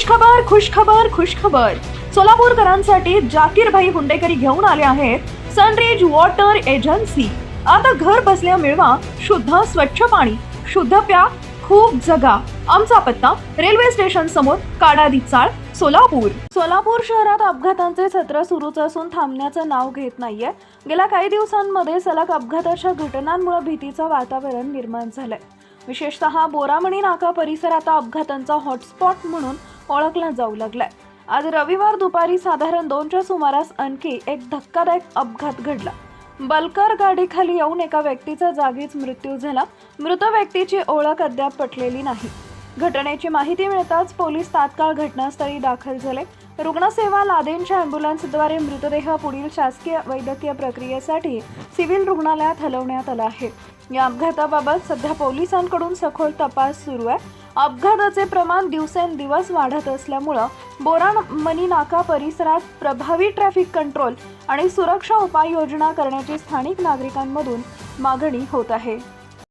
खुश खबर खुश खबर खुश खबर सोलापूरकरांसाठी जाकीरभाई हुंडेकरी घेऊन आले आहेत सनरेज वॉटर एजन्सी. आता घर बसल्या मिळवा शुद्ध स्वच्छ पाणी शुद्ध प्या खूप जगा. आमचा पत्ता रेल्वे स्टेशन समोर काडादी चाळ सोलापूर. सोलापूर शहरात अपघातांचे सत्र सुरूच असून थांबण्याचं नाव घेत नाहीये. गेल्या काही दिवसांमध्ये सलग अपघाताच्या घटनांमुळे भीतीचं वातावरण निर्माण झालंय. विशेषतः बोरामणी नाका परिसर आता अपघातांचा हॉटस्पॉट म्हणून ओळखला जाऊ लागलाय. आज रविवार दुपारी साधारण दोनच्या सुमारास आणखी एक धक्कादायक अपघात घडला. बलकर गाडीखाली येऊन एका व्यक्तीचा जागीच मृत्यू झाला. मृत व्यक्तीची ओळख अद्याप पटलेली नाही. घटनेची माहिती मिळताच पोलीस तात्काळ घटनास्थळी दाखल झाले. रुग्णसेवा लादेनच्या अँब्युलन्सद्वारे मृतदेह पुढील शासकीय वैद्यकीय प्रक्रियेसाठी सिव्हिल रुग्णालयात हलवण्यात आला आहे. या अपघाताबाबत सध्या पोलिसांकडून सखोल तपास सुरू आहे. अपघाताचे प्रमाण दिवसेंदिवस वाढत असल्यामुळं बोराण मनी नाका परिसरात प्रभावी ट्रॅफिक कंट्रोल आणि सुरक्षा उपाययोजना करण्याची स्थानिक नागरिकांमधून मागणी होत आहे.